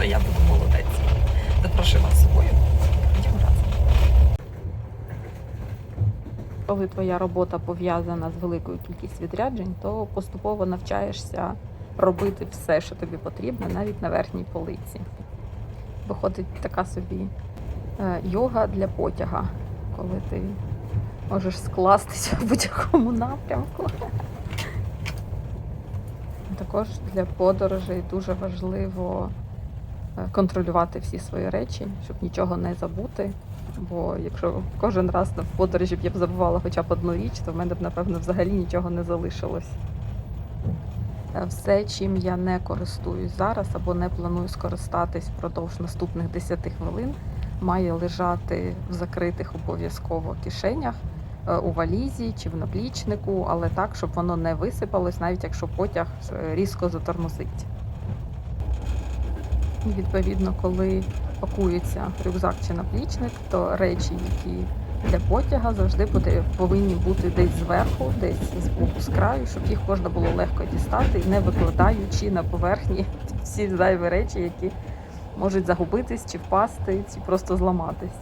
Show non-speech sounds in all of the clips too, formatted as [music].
то я буду молодець. Запрошую вас з собою. Ходімо разом. Коли твоя робота пов'язана з великою кількістю відряджень, то поступово навчаєшся робити все, що тобі потрібно, навіть на верхній полиці. Виходить така собі е, йога для потяга, коли ти можеш скластися в будь-якому напрямку. Також для подорожей дуже важливо контролювати всі свої речі, щоб нічого не забути. Бо якщо кожен раз в подорожі б я б забувала хоча б одну річ, то в мене б, напевно, взагалі нічого не залишилось. Е, Все, чим я не користуюсь зараз або не планую скористатись впродовж наступних 10 хвилин, має лежати в закритих обов'язково кишенях е, у валізі чи в наплічнику, але так, щоб воно не висипалось, навіть якщо потяг е, різко затормозить. Відповідно, коли пакується рюкзак чи наплічник, то речі, які для потяга завжди повинні бути десь зверху, десь з боку з краю, щоб їх можна було легко дістати, не викладаючи на поверхні [laughs] всі зайві речі, які можуть загубитись чи впасти, чи просто зламатись.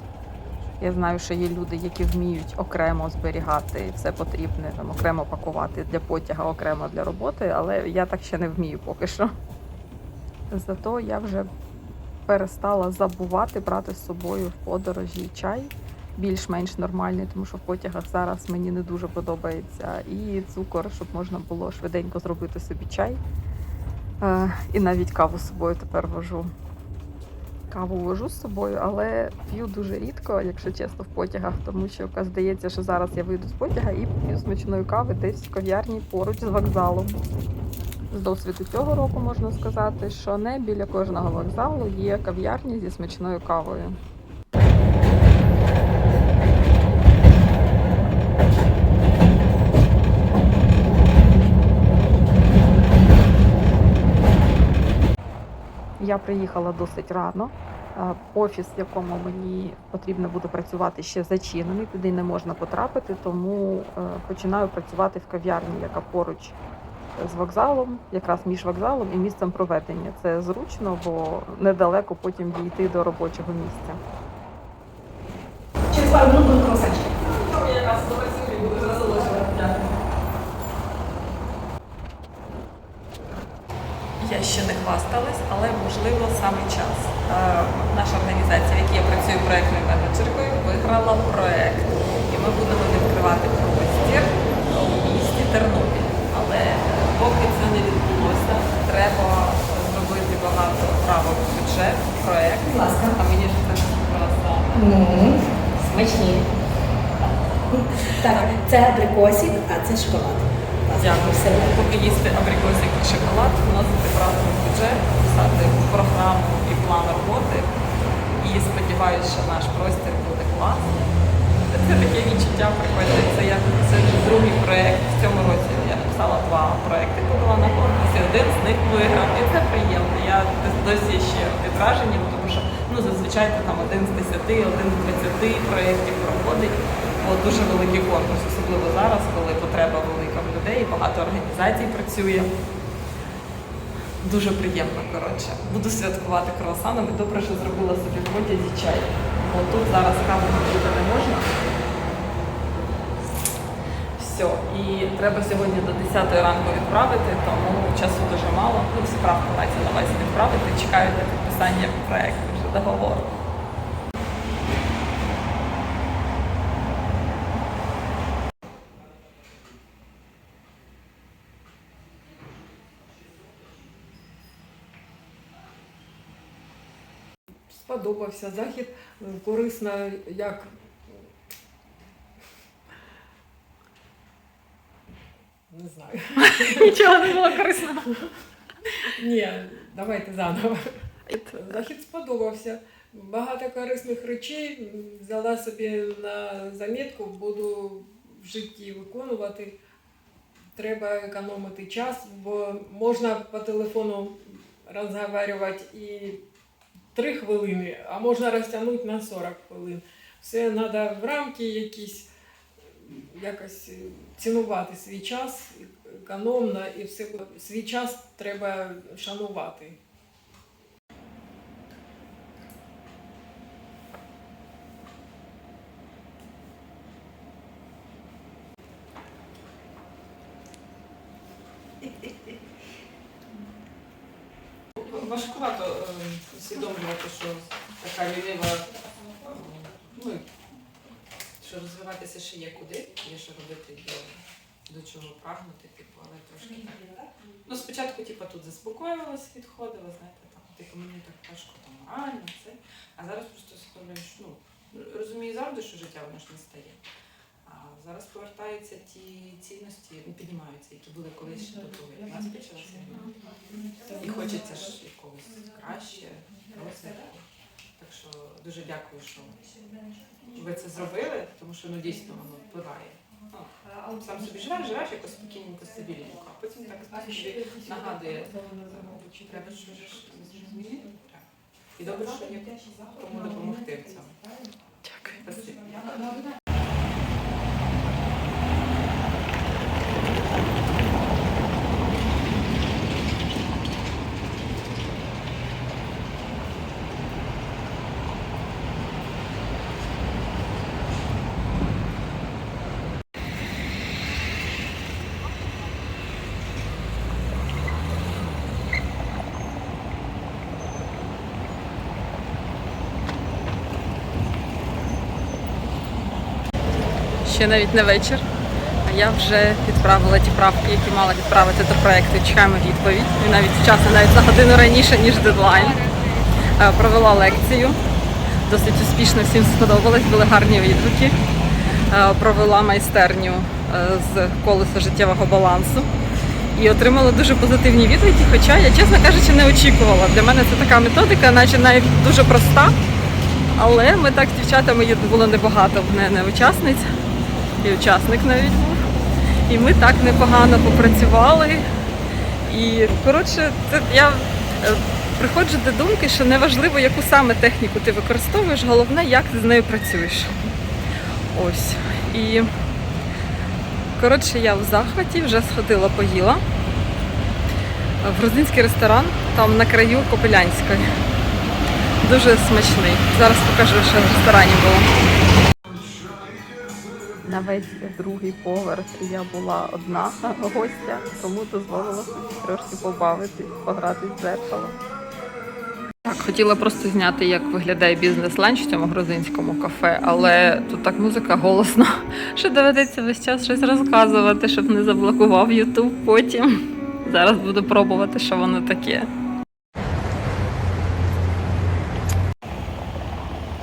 Я знаю, що є люди, які вміють окремо зберігати все потрібне, там окремо пакувати для потяга, окремо для роботи, але я так ще не вмію поки що. Зато я вже перестала забувати брати з собою в подорожі чай більш-менш нормальний, тому що в потягах зараз мені не дуже подобається. І цукор, щоб можна було швиденько зробити собі чай. Е, і навіть каву з собою тепер вожу. Каву вожу з собою, але п'ю дуже рідко, якщо чесно, в потягах, тому що здається, що зараз я вийду з потяга і п'ю смачної кави десь в кав'ярні поруч з вокзалом. З досвіду цього року можна сказати, що не біля кожного вокзалу є кав'ярні зі смачною кавою. Я приїхала досить рано. Е, Офіс, в якому мені потрібно буде працювати, ще зачинений, туди не можна потрапити, тому е, починаю працювати в кав'ярні, яка поруч з вокзалом, якраз між вокзалом і місцем проведення. Це зручно, бо недалеко потім дійти до робочого місця. Через пару минут будуть круасанчики. Я ще не хвасталась, але можливо саме час. Е, Наша організація, в якій я працюю проектною менеджеркою, виграла проект, і ми будемо відкривати простір у місті Тернопіль. Поки це не відбулося, треба зробити багато правок в бюджет, проект. Будь ласка. А мені ж це не. Ну, смачні. Так, це абрикосик, а це шоколад. Дякую. Все. Поки їсти абрикосик і шоколад, вносити правку в бюджет, писати програму і план роботи. І сподіваюся, що наш простір буде класний. Це таке відчуття прикольне. Це я це вже другий проєкт в цьому році. Написала два проекти, подала на конкурс, і один з них виграв. І це приємно. Я досі ще під враженням, тому що ну зазвичай ти там один з десяти, один з двадцяти проєктів проходить. Бо дуже великий конкурс, особливо зараз, коли потреба велика в людей, багато організацій працює. Дуже приємно, коротше. Буду святкувати круасанами. Добре, що зробила собі в потязі чай. Бо тут зараз каву пити не можна. Все. І треба сьогодні до 10 ранку відправити, тому часу дуже мало. Ну, справку мається на увазі відправити. Чекаю на підписання проєкту вже договору. Сподобався захід, корисно, як не знаю. [laughs] Нічого не було корисного. Ні, давайте заново. Захід сподобався. Багато корисних речей взяла собі на замітку, буду в житті виконувати. Треба економити час, бо можна по телефону розговорювати і 3 хвилини, а можна розтягнути на 40 хвилин. Все треба в рамки якісь якось е, цінувати свій час економно і все свій час треба шанувати. Важкувато е, усвідомлювати, що така лінива, е, ну що розвиватися ще є куди, є що робити, є до чого прагнути, типу, але трошки так. Ну, спочатку, типу, тут заспокоювалась, відходила, знаєте, там, типу, мені так важко, там, морально, це. А зараз просто усвідомлюю, ну, розумію завжди, що життя воно ж не стає. А зараз повертаються ті цінності, ну, піднімаються, які були колись ще до того, як нас почалася. І хочеться ж якогось краще, розвитку. Дуже дякую, що ви це зробили, тому що ну дійсно воно впливає. Ну, сам собі живеш, живеш якось спокійненько, стабільненько, а потім так собі нагадує, чи треба щось змінити. І добре, що є кому допомогти в цьому. Дякую. Ще навіть не вечір. А я вже відправила ті правки, які мала відправити до проекту. Чекаємо відповідь. І навіть часу навіть за годину раніше, ніж дедлайн. Е, Провела лекцію. Досить успішно всім сподобалось, були гарні відгуки. Е, Провела майстерню е, з колеса життєвого балансу. І отримала дуже позитивні відгуки, хоча я, чесно кажучи, не очікувала. Для мене це така методика, наче навіть дуже проста. Але ми так з дівчатами було небагато в мене учасниць, і учасник навіть був. І ми так непогано попрацювали. І коротше, я е, приходжу до думки, що неважливо, яку саме техніку ти використовуєш, головне, як ти з нею працюєш. Ось. І коротше, я в захваті, вже сходила, поїла. В грузинський ресторан, там на краю Копилянської. Дуже смачний. Зараз покажу, що в ресторані було. На весь другий поверх я була одна [laughs] гостя, тому дозволила трошки побавитись, пограти з дзеркалом. Так, хотіла просто зняти, як виглядає бізнес-ланч в цьому грузинському кафе, але тут так музика голосно, [laughs] що доведеться весь час щось розказувати, щоб не заблокував Ютуб потім. Зараз буду пробувати, що воно таке.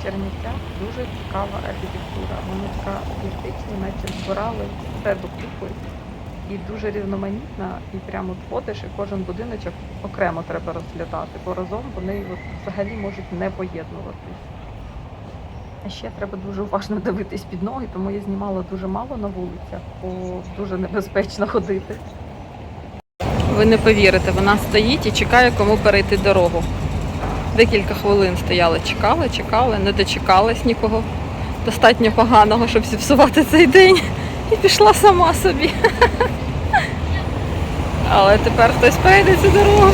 Чернівцях дуже цікава архітектура. Вона така естетична, наче збирали все докупи. І дуже різноманітна, і прямо от ходиш, і кожен будиночок окремо треба розглядати, бо разом вони от взагалі можуть не поєднуватись. А ще треба дуже уважно дивитись під ноги, тому я знімала дуже мало на вулицях, бо дуже небезпечно ходити. Ви не повірите, вона стоїть і чекає, кому перейти дорогу. Декілька хвилин стояла, чекала, чекала, не дочекалась нікого достатньо поганого, щоб зіпсувати цей день. І пішла сама собі. [laughs] Але тепер хтось перейде цю дорогу.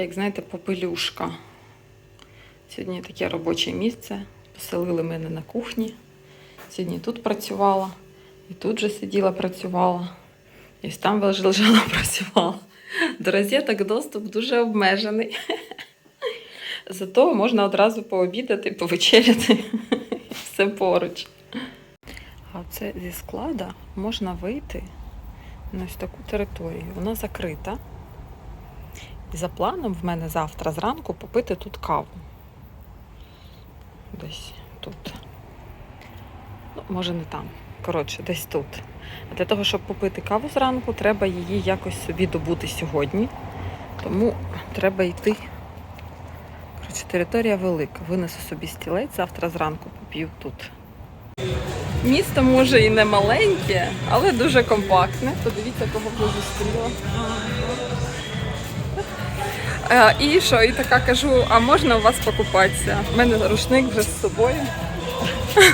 Як знаєте, попелюшка. Сьогодні таке робоче місце. Поселили мене на кухні. Сьогодні тут працювала, і тут же сиділа, працювала, і ось там [laughs] лежала, працювала. До розеток доступ дуже обмежений. [laughs] Зато можна одразу пообідати, повечеряти. [laughs] Все поруч. А це зі склада можна вийти на ось таку територію. Вона закрита. І за планом в мене завтра зранку попити тут каву. Десь тут. Ну, може не там. Коротше, десь тут. А для того, щоб попити каву зранку, треба її якось собі добути сьогодні. Тому треба йти. Коротше, територія велика. Винесу собі стілець, завтра зранку поп'ю тут. Місто може і не маленьке, але дуже компактне. Подивіться, кого вже зустріла. Е, І що, і така кажу, а можна у вас покупатися? У мене рушник вже з собою. 20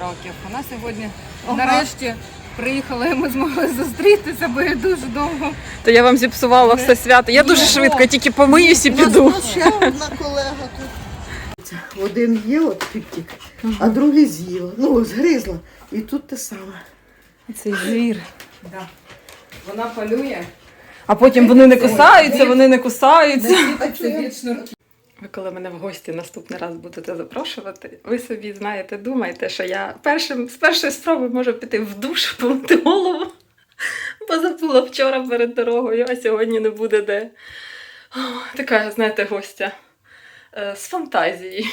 років. Вона сьогодні нарешті приїхала і ми змогли зустрітися, бо я дуже довго. То я вам зіпсувала все свято. Я дуже швидко, тільки помиюсь і піду. У нас ще одна колега тут. Один є от піктик, а другий з'їла. Ну, згризла. І тут те саме. Цей звір. Да. Вона полює. А потім вони не кусаються, вони не кусаються. Ви коли мене в гості наступний раз будете запрошувати, ви собі знаєте, думайте, що я першим, з першої спроби можу піти в душ, помити голову, бо забула вчора перед дорогою, а сьогодні не буде де. О, така, знаєте, гостя е, з фантазії.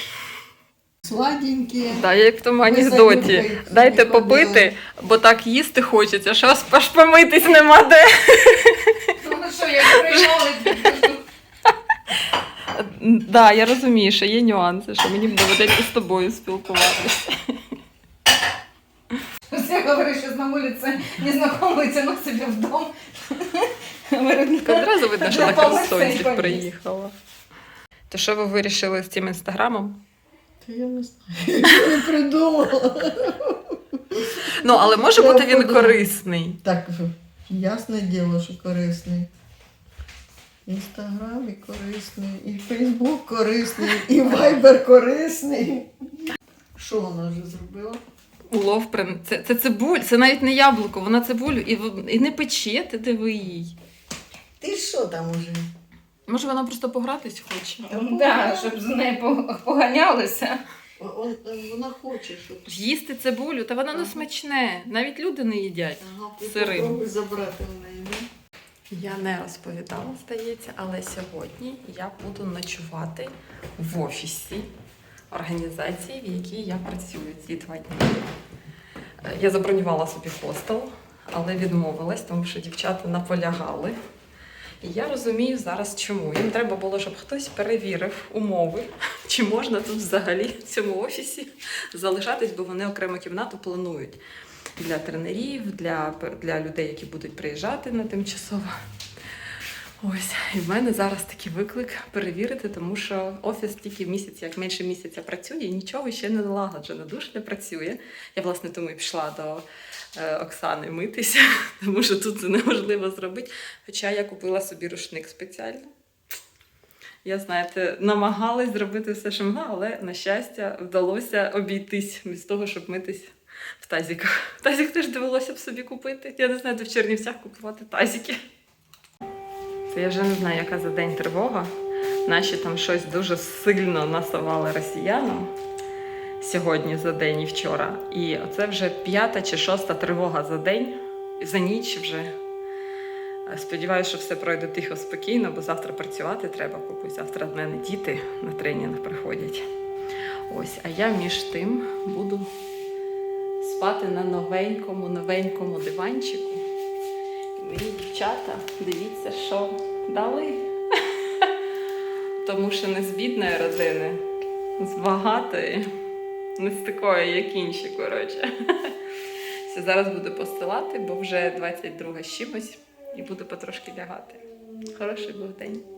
Сладенькі. Да, я як в тому анекдоті. залюбки Дайте ходила. бо так їсти хочеться, що аж помитись нема де. Ну що, приймали, Да, я розумію, що є нюанси, що мені доведеться з тобою спілкуватися. Все говорять, що на вулиці незнайомий тянув собі в дом. Одразу видно, що на Херсонці приїхала. То що ви вирішили з цим інстаграмом? Та я не знаю, я не придумала. Ну, але може Я бути він подумала. корисний. Так, ясне діло, що корисний. Інстаграм і корисний, і Фейсбук корисний, і Вайбер корисний. Що вона вже зробила? Улов при... це, це цибуль, це навіть не яблуко, вона цибулю і, в- і не пече, ти диви їй. Ти що там уже? Може, вона просто погратись хоче. Да, щоб з нею по- поганялися. Он- Вона хоче, щоб Їсти цибулю, та вона не смачне. Навіть люди не їдять. ага, ти Сирим. попробуй забрати в неї. да? Я не розповідала, здається, але сьогодні я буду ночувати в офісі організації, в якій я працюю ці два дні. Е, Я забронювала собі хостел, але відмовилась, тому що дівчата наполягали. Я розумію зараз чому. Їм треба було, щоб хтось перевірив умови, [laughs] чи можна тут взагалі в цьому офісі залишатись, бо вони окрему кімнату планують для тренерів, для, для людей, які будуть приїжджати на тимчасово. Ось, і в мене зараз такий виклик перевірити, тому що офіс тільки місяць, як менше місяця працює, і нічого ще не налагоджено, дуже не працює. Я, власне, тому і пішла до е, Оксани митися, [laughs] тому що тут це неможливо зробити. Хоча я купила собі рушник спеціально. Я, знаєте, намагалась зробити все, що могла, але, на щастя, вдалося обійтись без того, щоб митись в тазіках. Тазік теж довелося б собі купити. Я не знаю, де в Чернівцях купувати тазіки. Це я вже не знаю, яка за день тривога. Наші там щось дуже сильно насували росіянам сьогодні за день і вчора. І це вже п'ята чи шоста тривога за день, за ніч вже. Сподіваюся, що все пройде тихо, спокійно, бо завтра працювати треба, поки завтра в мене діти на тренінг приходять. Ось, а я між тим буду спати на новенькому, новенькому диванчику. Мої дівчата, дивіться, що дали. [laughs] Тому що не з бідної родини, з багатої, не з такої, як інші, коротше. [laughs] Все, зараз буду постилати, бо вже 22 з чимось і буду потрошки лягати. Хороший був день.